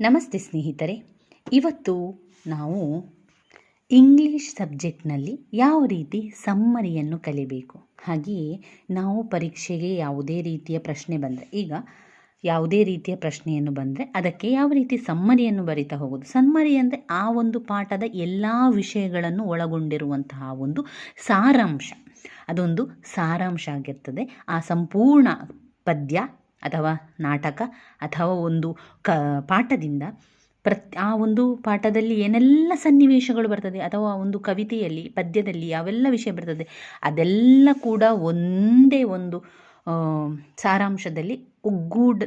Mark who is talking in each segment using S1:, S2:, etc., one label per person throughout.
S1: ನಮಸ್ತೆ ಸ್ನೇಹಿತರೆ. ಇವತ್ತು ನಾವು ಇಂಗ್ಲೀಷ್ ಸಬ್ಜೆಕ್ಟ್ನಲ್ಲಿ ಯಾವ ರೀತಿ ಸಮ್ಮರಿಯನ್ನು ಕಲಿಬೇಕು? ಹಾಗೆಯೇ ನಾವು ಪರೀಕ್ಷೆಗೆ ಯಾವುದೇ ರೀತಿಯ ಪ್ರಶ್ನೆ ಬಂದರೆ, ಈಗ ಯಾವುದೇ ರೀತಿಯ ಪ್ರಶ್ನೆಯನ್ನು ಬಂದರೆ ಅದಕ್ಕೆ ಯಾವ ರೀತಿ ಸಮ್ಮರಿಯನ್ನು ಬರಿತಾ ಹೋಗೋದು? ಸಮ್ಮರಿ ಅಂದರೆ ಆ ಒಂದು ಪಾಠದ ಎಲ್ಲ ವಿಷಯಗಳನ್ನು ಒಳಗೊಂಡಿರುವಂತಹ ಒಂದು ಸಾರಾಂಶ. ಅದೊಂದು ಸಾರಾಂಶ ಆಗಿರ್ತದೆ. ಆ ಸಂಪೂರ್ಣ ಪದ್ಯ ಅಥವಾ ನಾಟಕ ಅಥವಾ ಒಂದು ಕ, ಪಾಠದಿಂದ ಪ್ರತ್, ಆ ಒಂದು ಪಾಠದಲ್ಲಿ ಏನೆಲ್ಲ ಸನ್ನಿವೇಶಗಳು ಬರ್ತದೆ ಅಥವಾ ಒಂದು ಕವಿತೆಯಲ್ಲಿ, ಪದ್ಯದಲ್ಲಿ ಯಾವೆಲ್ಲ ವಿಷಯ ಬರ್ತದೆ, ಅದೆಲ್ಲ ಕೂಡ ಒಂದೇ ಒಂದು ಸಾರಾಂಶದಲ್ಲಿ ಒಗ್ಗೂಡ,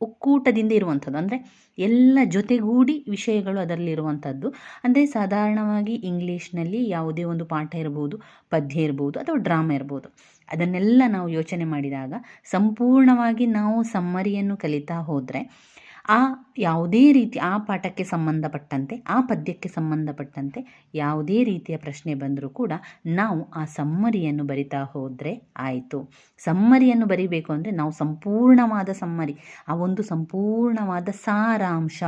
S1: ಒಕ್ಕೂಟದಿಂದ ಇರುವಂಥದ್ದು. ಅಂದರೆ ಎಲ್ಲ ಜೊತೆಗೂಡಿ ವಿಷಯಗಳು ಅದರಲ್ಲಿರುವಂಥದ್ದು ಅಂದರೆ ಸಾಧಾರಣವಾಗಿ ಇಂಗ್ಲೀಷ್ನಲ್ಲಿ ಯಾವುದೇ ಒಂದು ಪಾಠ ಇರ್ಬೋದು, ಪದ್ಯ ಇರ್ಬೋದು ಅಥವಾ ಡ್ರಾಮಾ ಇರ್ಬೋದು. ಅದನ್ನೆಲ್ಲ ನಾವು ಯೋಚನೆ ಮಾಡಿದಾಗ ಸಂಪೂರ್ಣವಾಗಿ ನಾವು ಸಮ್ಮರಿಯನ್ನು ಕಲಿತಾ ಹೋದರೆ ಆ ಯಾವುದೇ ರೀತಿ ಆ ಪಾಠಕ್ಕೆ ಸಂಬಂಧಪಟ್ಟಂತೆ, ಆ ಪದ್ಯಕ್ಕೆ ಸಂಬಂಧಪಟ್ಟಂತೆ ಯಾವುದೇ ರೀತಿಯ ಪ್ರಶ್ನೆ ಬಂದರೂ ಕೂಡ ನಾವು ಆ ಸಮ್ಮರಿಯನ್ನು ಬರಿತಾ ಹೋದರೆ ಆಯಿತು. ಸಮ್ಮರಿಯನ್ನು ಬರಿಬೇಕು ಅಂದರೆ ನಾವು ಸಂಪೂರ್ಣವಾದ ಸಮ್ಮರಿ, ಆ ಒಂದು ಸಂಪೂರ್ಣವಾದ ಸಾರಾಂಶ,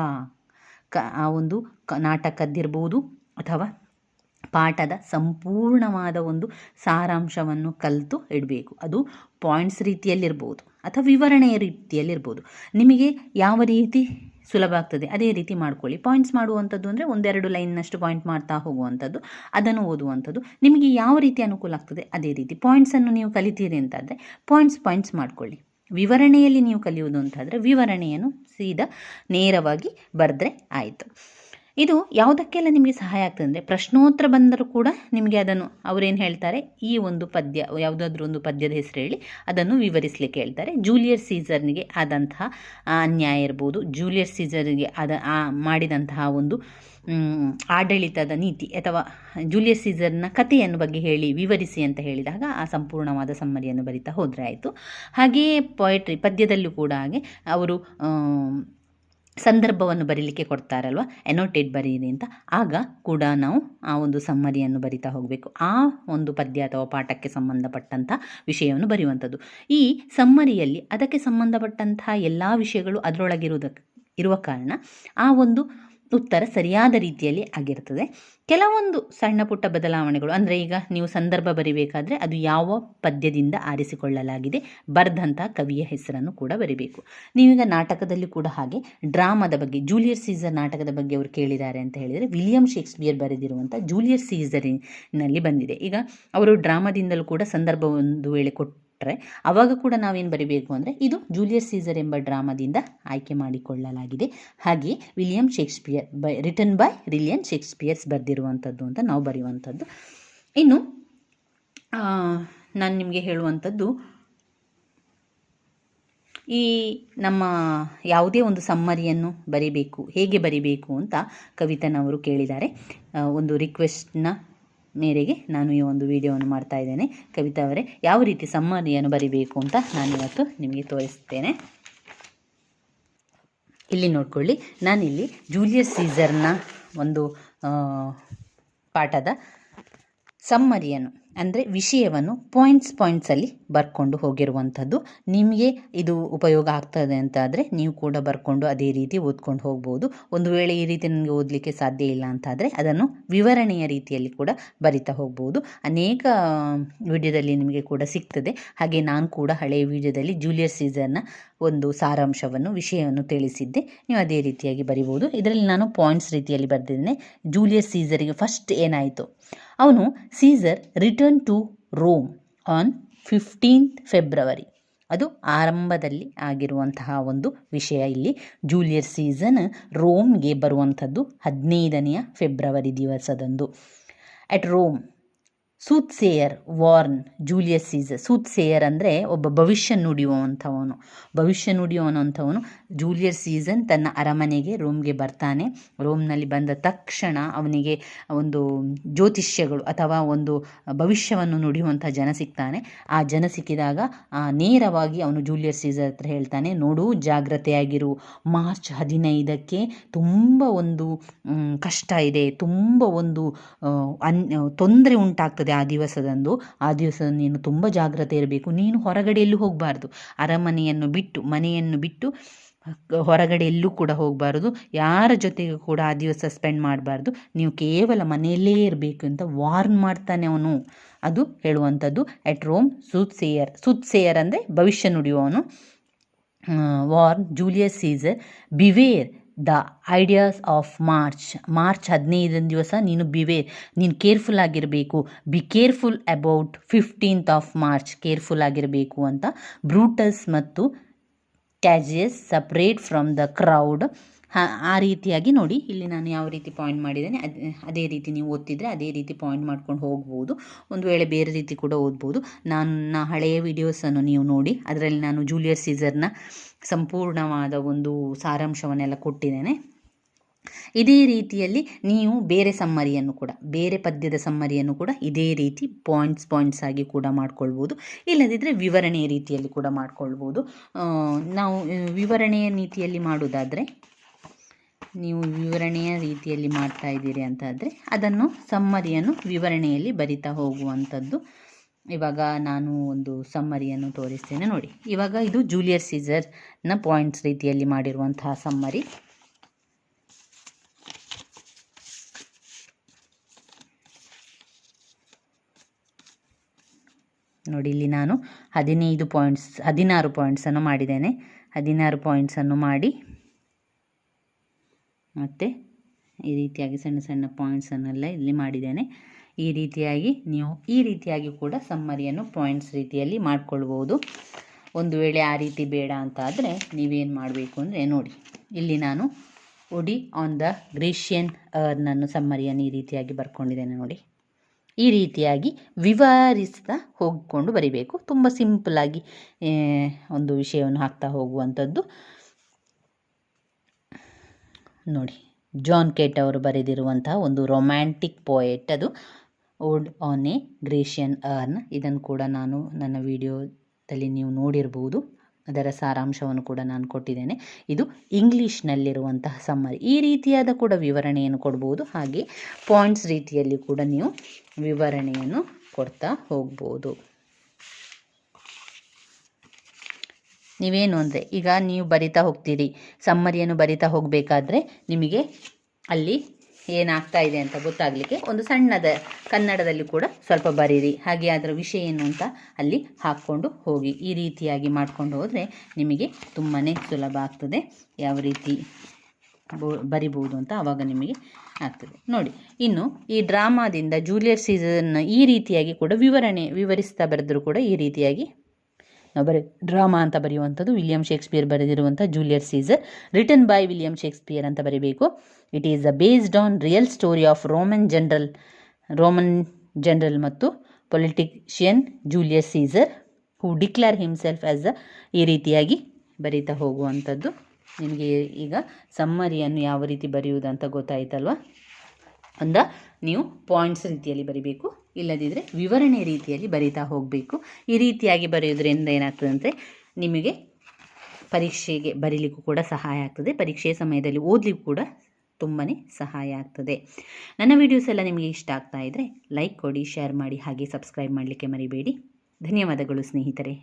S1: ಕ ಆ ಒಂದು ನಾಟಕದ್ದಿರ್ಬೋದು ಅಥವಾ ಪಾಠದ ಸಂಪೂರ್ಣವಾದ ಒಂದು ಸಾರಾಂಶವನ್ನು ಕಲಿತು ಇಡಬೇಕು. ಅದು ಪಾಯಿಂಟ್ಸ್ ರೀತಿಯಲ್ಲಿರ್ಬೋದು ಅಥವಾ ವಿವರಣೆಯ ರೀತಿಯಲ್ಲಿರ್ಬೋದು. ನಿಮಗೆ ಯಾವ ರೀತಿ ಸುಲಭ ಆಗ್ತದೆ ಅದೇ ರೀತಿ ಮಾಡ್ಕೊಳ್ಳಿ. ಪಾಯಿಂಟ್ಸ್ ಮಾಡುವಂಥದ್ದು ಅಂದರೆ ಒಂದೆರಡು ಲೈನ್ನಷ್ಟು ಪಾಯಿಂಟ್ ಮಾಡ್ತಾ ಹೋಗುವಂಥದ್ದು, ಅದನ್ನು ಓದುವಂಥದ್ದು. ನಿಮಗೆ ಯಾವ ರೀತಿ ಅನುಕೂಲ ಆಗ್ತದೆ ಅದೇ ರೀತಿ ಪಾಯಿಂಟ್ಸನ್ನು ನೀವು ಕಲಿತೀರಿ ಅಂತಾದರೆ ಪಾಯಿಂಟ್ಸ್ ಪಾಯಿಂಟ್ಸ್ ಮಾಡ್ಕೊಳ್ಳಿ. ವಿವರಣೆಯಲ್ಲಿ ನೀವು ಕಲಿಯುವುದು ಅಂತಾದರೆ ವಿವರಣೆಯನ್ನು ಸೀದಾ ನೇರವಾಗಿ ಬರೆದ್ರೆ ಆಯಿತು. ಇದು ಯಾವುದಕ್ಕೆಲ್ಲ ನಿಮಗೆ ಸಹಾಯ ಆಗ್ತದೆ ಅಂದರೆ ಪ್ರಶ್ನೋತ್ತರ ಬಂದರೂ ಕೂಡ ನಿಮಗೆ ಅದನ್ನು ಅವರೇನು ಹೇಳ್ತಾರೆ? ಈ ಒಂದು ಪದ್ಯ, ಯಾವುದಾದ್ರೂ ಒಂದು ಪದ್ಯದ ಹೆಸರು ಹೇಳಿ ಅದನ್ನು ವಿವರಿಸಲಿಕ್ಕೆ ಹೇಳ್ತಾರೆ. ಜೂಲಿಯರ್ ಸೀಸರ್ನಿಗೆ ಆದಂತಹ ಅನ್ಯಾಯ ಇರ್ಬೋದು. ಜೂಲಿಯರ್ ಸೀಸರ್ಗೆ ಅದ ಮಾಡಿದಂತಹ ಒಂದು ಆಡಳಿತದ ನೀತಿ ಅಥವಾ ಜೂಲಿಯಸ್ ಸೀಸರ್ನ ಕಥೆಯನ್ನು ಬಗ್ಗೆ ಹೇಳಿ ವಿವರಿಸಿ ಅಂತ ಹೇಳಿದಾಗ ಆ ಸಂಪೂರ್ಣವಾದ ಸಮ್ಮರಿಯನ್ನು ಬರಿತಾ ಹೋದರೆ ಆಯಿತು. ಹಾಗೆಯೇ ಪೊಯಟ್ರಿ ಪದ್ಯದಲ್ಲೂ ಕೂಡ ಹಾಗೆ ಅವರು ಸಂದರ್ಭವನ್ನು ಬರೀಲಿಕ್ಕೆ ಕೊಡ್ತಾರಲ್ವ? ಎನೋಟೇಟ್ ಬರೀರಿ ಅಂತ. ಆಗ ಕೂಡ ನಾವು ಆ ಒಂದು ಸಮ್ಮರಿಯನ್ನು ಬರಿತಾ ಹೋಗಬೇಕು. ಆ ಒಂದು ಪದ್ಯ ಅಥವಾ ಪಾಠಕ್ಕೆ ಸಂಬಂಧಪಟ್ಟಂಥ ವಿಷಯವನ್ನು ಬರೆಯುವಂಥದ್ದು. ಈ ಸಮ್ಮರಿಯಲ್ಲಿ ಅದಕ್ಕೆ ಸಂಬಂಧಪಟ್ಟಂತಹ ಎಲ್ಲ ವಿಷಯಗಳು ಅದರೊಳಗಿರುವುದಕ್ಕೆ ಇರುವ ಕಾರಣ ಆ ಒಂದು ಉತ್ತರ ಸರಿಯಾದ ರೀತಿಯಲ್ಲಿ ಆಗಿರ್ತದೆ. ಕೆಲವೊಂದು ಸಣ್ಣ ಪುಟ್ಟ ಬದಲಾವಣೆಗಳು, ಅಂದರೆ ಈಗ ನೀವು ಸಂದರ್ಭ ಬರಿಬೇಕಾದ್ರೆ ಅದು ಯಾವ ಪದ್ಯದಿಂದ ಆರಿಸಿಕೊಳ್ಳಲಾಗಿದೆ ಬರೆದಂಥ ಕವಿಯ ಹೆಸರನ್ನು ಕೂಡ ಬರಿಬೇಕು. ನೀವೀಗ ನಾಟಕದಲ್ಲಿ ಕೂಡ ಹಾಗೆ, ಡ್ರಾಮಾದ ಬಗ್ಗೆ ಜೂಲಿಯರ್ ಸೀಸರ್ ನಾಟಕದ ಬಗ್ಗೆ ಅವರು ಕೇಳಿದ್ದಾರೆ ಅಂತ ಹೇಳಿದರೆ, ವಿಲಿಯಂ ಶೇಕ್ಸ್ಪಿಯರ್ ಬರೆದಿರುವಂಥ ಜೂಲಿಯರ್ ಸೀಸರಿನಲ್ಲಿ ಬಂದಿದೆ. ಈಗ ಅವರು ಡ್ರಾಮಾದಿಂದಲೂ ಕೂಡ ಸಂದರ್ಭ ಒಂದು ವೇಳೆ ಕೊಟ್ಟು ಆವಾಗ ಕೂಡ ನಾವೇನು ಬರಿಬೇಕು ಅಂದರೆ ಇದು ಜೂಲಿಯಸ್ ಸೀಸರ್ ಎಂಬ ಡ್ರಾಮಾದಿಂದ ಆಯ್ಕೆ ಮಾಡಿಕೊಳ್ಳಲಾಗಿದೆ. ಹಾಗೆ William Shakespeare by written by William Shakespeare's ಬರೆದಿರುವಂಥದ್ದು ಅಂತ ನಾವು ಬರೆಯುವಂಥದ್ದು ಇನ್ನು ನಾನು ನಿಮಗೆ ಹೇಳುವಂಥದ್ದು ಈ ನಮ್ಮ ಯಾವುದೇ ಒಂದು ಸಮ್ಮರಿಯನ್ನು ಬರಿಬೇಕು, ಹೇಗೆ ಬರಿಬೇಕು ಅಂತ ಕವಿತನವರು ಕೇಳಿದ್ದಾರೆ. ಒಂದು ರಿಕ್ವೆಸ್ಟ್ನ ಮೇರೆಗೆ ನಾನು ಈ ಒಂದು ವಿಡಿಯೋವನ್ನು ಮಾಡ್ತಾ ಇದ್ದೇನೆ. ಕವಿತಾ ಅವರೇ, ಯಾವ ರೀತಿ ಸಮ್ಮರಿಯನ್ನು ಬರಿಬೇಕು ಅಂತ ನಾನು ಇವತ್ತು ನಿಮಗೆ ತೋರಿಸ್ತೇನೆ. ಇಲ್ಲಿ ನೋಡ್ಕೊಳ್ಳಿ, ನಾನಿಲ್ಲಿ ಜೂಲಿಯಸ್ ಸೀಸರ್ನ ಒಂದು ಪಾಠದ ಸಮ್ಮರಿಯನ್ನು. ಅಂದರೆ ವಿಷಯವನ್ನು ಪಾಯಿಂಟ್ಸ್ ಪಾಯಿಂಟ್ಸಲ್ಲಿ ಬರ್ಕೊಂಡು ಹೋಗಿರುವಂಥದ್ದು. ನಿಮಗೆ ಇದು ಉಪಯೋಗ ಆಗ್ತದೆ ಅಂತಾದರೆ ನೀವು ಕೂಡ ಬರ್ಕೊಂಡು ಅದೇ ರೀತಿ ಓದ್ಕೊಂಡು ಹೋಗ್ಬೋದು. ಒಂದು ವೇಳೆ ಈ ರೀತಿ ನನಗೆ ಓದಲಿಕ್ಕೆ ಸಾಧ್ಯ ಇಲ್ಲ ಅಂತಾದರೆ ಅದನ್ನು ವಿವರಣೆಯ ರೀತಿಯಲ್ಲಿ ಕೂಡ ಬರಿತಾ ಹೋಗ್ಬೋದು. ಅನೇಕ ವಿಡಿಯೋದಲ್ಲಿ ನಿಮಗೆ ಕೂಡ ಸಿಗ್ತದೆ. ಹಾಗೆ ನಾನು ಕೂಡ ಹಳೆಯ ವಿಡಿಯೋದಲ್ಲಿ ಜೂಲಿಯಸ್ ಸೀಸರ್ನ ಒಂದು ಸಾರಾಂಶವನ್ನು, ವಿಷಯವನ್ನು ತಿಳಿಸಿದ್ದೆ. ನೀವು ಅದೇ ರೀತಿಯಾಗಿ ಬರಿಬೋದು. ಇದರಲ್ಲಿ ನಾನು ಪಾಯಿಂಟ್ಸ್ ರೀತಿಯಲ್ಲಿ ಬರೆದಿದ್ದೇನೆ. ಜೂಲಿಯಸ್ ಸೀಸರಿಗೆ ಫಸ್ಟ್ ಏನಾಯಿತು? ಅವನು Caesar return to Rome on fifteenth February ಅದು ಆರಂಭದಲ್ಲಿ ಆಗಿರುವಂತಹ ಒಂದು ವಿಷಯ ಇಲ್ಲಿ. ಜೂಲಿಯರ್ ಸೀಸನ್ ರೋಮ್ಗೆ ಬರುವಂಥದ್ದು ಹದಿನೈದನೆಯ February ದಿವಸದಂದು. At Rome soothsayer warn Julius Caesar soothsayer ಅಂದರೆ ಒಬ್ಬ ಭವಿಷ್ಯ ನುಡಿಯುವಂಥವನು. ಭವಿಷ್ಯ ನುಡಿಯುವಂಥವನು ಜೂಲಿಯಸ್ ಸೀಸನ್ ತನ್ನ ಅರಮನೆಗೆ ರೋಮ್ಗೆ ಬರ್ತಾನೆ. ರೋಮ್ನಲ್ಲಿ ಬಂದ ತಕ್ಷಣ ಅವನಿಗೆ ಒಂದು ಜ್ಯೋತಿಷ್ಯಗಳು ಅಥವಾ ಒಂದು ಭವಿಷ್ಯವನ್ನು ನುಡಿಯುವಂಥ ಜನ ಸಿಗ್ತಾನೆ. ಆ ಜನ ಸಿಕ್ಕಿದಾಗ ನೇರವಾಗಿ ಅವನು ಜೂಲಿಯಸ್ ಸೀಸರ್ ಹತ್ರ ಹೇಳ್ತಾನೆ, ನೋಡು, ಜಾಗ್ರತೆಯಾಗಿರು. ಮಾರ್ಚ್ ಹದಿನೈದಕ್ಕೆ ತುಂಬ ಒಂದು ಕಷ್ಟ ಇದೆ. ತುಂಬ ಒಂದು ಅನ್, ತೊಂದರೆ ಉಂಟಾಗ್ತದೆ. ಆ ದಿವಸದಂದು, ಆ ದಿವಸ ನೀನು ತುಂಬ ಜಾಗ್ರತೆ ಇರಬೇಕು. ನೀನು ಹೊರಗಡೆ ಎಲ್ಲೂ ಹೋಗಬಾರ್ದು. ಅರಮನೆಯನ್ನು ಬಿಟ್ಟು, ಮನೆಯನ್ನು ಬಿಟ್ಟು ಹೊರಗಡೆ ಎಲ್ಲೂ ಕೂಡ ಹೋಗಬಾರ್ದು. ಯಾರ ಜೊತೆಗೂ ಕೂಡ ಆ ದಿವಸ ಸ್ಪೆಂಡ್ ಮಾಡಬಾರ್ದು. ನೀವು ಕೇವಲ ಮನೆಯಲ್ಲೇ ಇರಬೇಕು ಅಂತ ವಾರ್ನ್ ಮಾಡ್ತಾನೆ ಅವನು. ಅದು ಹೇಳುವಂಥದ್ದು at Rome soothsayer soothsayer ಅಂದರೆ ಭವಿಷ್ಯ ನುಡಿಯುವವನು. Warn Julius Caesar beware the ides of March. March ಹದಿನೈದನೇ ದಿವಸ ನೀನು ಬಿವೇರ್ ನೀನು ಕೇರ್ಫುಲ್ ಆಗಿರಬೇಕು. Be careful about fifteenth of March careful ಆಗಿರಬೇಕು ಅಂತ ಬ್ರೂಟಸ್ ಮತ್ತು Cassius separate from the crowd ಆ ರೀತಿಯಾಗಿ ನೋಡಿ. ಇಲ್ಲಿ ನಾನು ಯಾವ ರೀತಿ ಪಾಯಿಂಟ್ ಮಾಡಿದ್ದೇನೆ, ಅದೇ ರೀತಿ ನೀವು ಓದ್ತಿದ್ರೆ ಅದೇ ರೀತಿ ಪಾಯಿಂಟ್ ಮಾಡ್ಕೊಂಡು ಹೋಗ್ಬೋದು. ಒಂದು ವೇಳೆ ಬೇರೆ ರೀತಿ ಕೂಡ ಓದ್ಬೋದು. ನನ್ನ ಹಳೆಯ ವಿಡಿಯೋಸನ್ನು ನೀವು ನೋಡಿ, ಅದರಲ್ಲಿ ನಾನು ಜೂಲಿಯರ್ ಸೀಸರ್ನ ಸಂಪೂರ್ಣವಾದ ಒಂದು ಸಾರಾಂಶವನ್ನೆಲ್ಲ ಕೊಟ್ಟಿದ್ದೇನೆ. ಇದೇ ರೀತಿಯಲ್ಲಿ ನೀವು ಬೇರೆ ಸಮ್ಮರಿಯನ್ನು ಕೂಡ, ಬೇರೆ ಪದ್ಯದ ಸಮ್ಮರಿಯನ್ನು ಕೂಡ ಇದೇ ರೀತಿ ಪಾಯಿಂಟ್ಸ್ ಪಾಯಿಂಟ್ಸ್ ಆಗಿ ಕೂಡ ಮಾಡ್ಕೊಳ್ಬೋದು. ಇಲ್ಲದಿದ್ದರೆ ವಿವರಣೆಯ ರೀತಿಯಲ್ಲಿ ಕೂಡ ಮಾಡ್ಕೊಳ್ಬೋದು. ನಾವು, ವಿವರಣೆಯ ನೀತಿಯಲ್ಲಿ ಮಾಡೋದಾದರೆ ನೀವು ವಿವರಣೆಯ ರೀತಿಯಲ್ಲಿ ಮಾಡ್ತಾ ಇದ್ದೀರಿ ಅಂತಾದರೆ ಅದನ್ನು ಸಮ್ಮರಿಯನ್ನು ವಿವರಣೆಯಲ್ಲಿ ಬರಿತಾ ಹೋಗುವಂಥದ್ದು. ಇವಾಗ ನಾನು ಒಂದು ಸಮ್ಮರಿಯನ್ನು ತೋರಿಸ್ತೇನೆ ನೋಡಿ. ಇವಾಗ ಇದು ಜೂಲಿಯರ್ ಸೀಸರ್ನ ಪಾಯಿಂಟ್ಸ್ ರೀತಿಯಲ್ಲಿ ಮಾಡಿರುವಂತಹ ಸಮ್ಮರಿ. ನೋಡಿ, ಇಲ್ಲಿ ನಾನು ಹದಿನೈದು ಪಾಯಿಂಟ್ಸ್, ಹದಿನಾರು ಪಾಯಿಂಟ್ಸನ್ನು ಮಾಡಿದ್ದೇನೆ. ಹದಿನಾರು ಪಾಯಿಂಟ್ಸನ್ನು ಮಾಡಿ ಮತ್ತು ಈ ರೀತಿಯಾಗಿ ಸಣ್ಣ ಸಣ್ಣ ಪಾಯಿಂಟ್ಸನ್ನೆಲ್ಲ ಇಲ್ಲಿ ಮಾಡಿದ್ದೇನೆ. ಈ ರೀತಿಯಾಗಿ ನೀವು ಈ ರೀತಿಯಾಗಿ ಕೂಡ ಸಮ್ಮರಿಯನ್ನು ಪಾಯಿಂಟ್ಸ್ ರೀತಿಯಲ್ಲಿ ಮಾಡ್ಕೊಳ್ಬೋದು. ಒಂದು ವೇಳೆ ಆ ರೀತಿ ಬೇಡ ಅಂತ ಆದರೆ ನೀವೇನು ಮಾಡಬೇಕು ಅಂದರೆ ನೋಡಿ, ಇಲ್ಲಿ ನಾನು ಉಡಿ ಆನ್ ದ ಗ್ರೀಷಿಯನ್ ಅರ್ನನ್ನು ಸಮ್ಮರಿಯನ್ನು ಈ ರೀತಿಯಾಗಿ ಬರ್ಕೊಂಡಿದ್ದೇನೆ ನೋಡಿ. ಈ ರೀತಿಯಾಗಿ ವಿವರಿಸ್ತಾ ಹೋಗಿಕೊಂಡು ಬರಿಬೇಕು. ತುಂಬ ಸಿಂಪಲಾಗಿ ಒಂದು ವಿಷಯವನ್ನು ಹಾಕ್ತಾ ಹೋಗುವಂಥದ್ದು. ನೋಡಿ. ಜಾನ್ ಕೇಟ್ ಅವರು ಬರೆದಿರುವಂತಹ ಒಂದು ರೊಮ್ಯಾಂಟಿಕ್ ಪೋಯೆಟ್ ಅದು. Ode on a Grecian urn ಇದನ್ನು ಕೂಡ ನಾನು ನನ್ನ ವಿಡಿಯೋದಲ್ಲಿ ನೀವು ನೋಡಿರ್ಬೋದು. ಅದರ ಸಾರಾಂಶವನ್ನು ಕೂಡ ನಾನು ಕೊಟ್ಟಿದ್ದೇನೆ. ಇದು ಇಂಗ್ಲೀಷ್ನಲ್ಲಿರುವಂತಹ ಸಮ್ಮರಿ ಈ ರೀತಿಯಾದ ಕೂಡ ವಿವರಣೆಯನ್ನು ಕೊಡ್ಬೋದು. ಹಾಗೆ ಪಾಯಿಂಟ್ಸ್ ರೀತಿಯಲ್ಲಿ ಕೂಡ ನೀವು ವಿವರಣೆಯನ್ನು ಕೊಡ್ತಾ ಹೋಗ್ಬೋದು. ನೀವೇನು ಅಂದರೆ, ಈಗ ನೀವು ಬರಿತಾ ಹೋಗ್ತೀರಿ, ಸಮ್ಮರಿಯನ್ನು ಬರಿತಾ ಹೋಗಬೇಕಾದ್ರೆ ನಿಮಗೆ ಅಲ್ಲಿ ಏನಾಗ್ತಾ ಇದೆ ಅಂತ ಗೊತ್ತಾಗಲಿಕ್ಕೆ ಒಂದು ಸಣ್ಣದ ಕನ್ನಡದಲ್ಲಿ ಕೂಡ ಸ್ವಲ್ಪ ಬರೀರಿ. ಹಾಗೆ ಅದರ ವಿಷಯ ಏನು ಅಂತ ಅಲ್ಲಿ ಹಾಕ್ಕೊಂಡು ಹೋಗಿ, ಈ ರೀತಿಯಾಗಿ ಮಾಡ್ಕೊಂಡು ಹೋದರೆ ನಿಮಗೆ ತುಂಬಾ ಸುಲಭ ಆಗ್ತದೆ. ಯಾವ ರೀತಿ ಬರಿಬಹುದು ಅಂತ ಆವಾಗ ನಿಮಗೆ ಆಗ್ತದೆ. ನೋಡಿ, ಇನ್ನು ಈ ಡ್ರಾಮಾದಿಂದ ಜೂಲಿಯರ್ ಸೀಸನ್ ಈ ರೀತಿಯಾಗಿ ಕೂಡ ವಿವರಣೆ, ವಿವರಿಸ್ತಾ ಬರೆದರೂ ಕೂಡ ಈ ರೀತಿಯಾಗಿ ಬರೀ ಡ್ರಾಮಾ ಅಂತ ಬರೆಯುವಂಥದ್ದು William Shakespeare ಬರೆದಿರುವಂಥ Julius Caesar written by William Shakespeare ಅಂತ ಬರೀಬೇಕು. It is a based on real story of Roman general Roman general ಮತ್ತು politician Julius Caesar who declare himself as a ಈ ರೀತಿಯಾಗಿ ಬರೀತಾ ಹೋಗುವಂಥದ್ದು. ನಿಮಗೆ ಈಗ ಸಮ್ಮರಿಯನ್ನು ಯಾವ ರೀತಿ ಬರೆಯುವುದಂತ ಗೊತ್ತಾಯ್ತಲ್ವಾ? ಅಂದ ನೀವು ಪಾಯಿಂಟ್ಸ್ ರೀತಿಯಲ್ಲಿ ಬರಿಬೇಕು ಇಲ್ಲದಿದ್ದರೆ ವಿವರಣೆ ರೀತಿಯಲ್ಲಿ ಬರಿತಾ ಹೋಗಬೇಕು. ಈ ರೀತಿಯಾಗಿ ಬರೆಯೋದ್ರಿಂದ ಏನಾಗ್ತದೆ ಅಂದರೆ ನಿಮಗೆ ಪರೀಕ್ಷೆಗೆ ಬರೀಲಿಕ್ಕೂ ಕೂಡ ಸಹಾಯ ಆಗ್ತದೆ, ಪರೀಕ್ಷೆಯ ಸಮಯದಲ್ಲಿ ಓದಲಿಕ್ಕೂ ಕೂಡ ತುಂಬಾ ಸಹಾಯ ಆಗ್ತದೆ. ನನ್ನ ವೀಡಿಯೋಸ್ ಎಲ್ಲ ನಿಮಗೆ ಇಷ್ಟ ಆಗ್ತಾ ಇದ್ದರೆ ಲೈಕ್ ಕೊಡಿ ಶೇರ್ ಮಾಡಿ, ಹಾಗೆ ಸಬ್ಸ್ಕ್ರೈಬ್ ಮಾಡಲಿಕ್ಕೆ ಮರಿಬೇಡಿ. ಧನ್ಯವಾದಗಳು ಸ್ನೇಹಿತರೆ.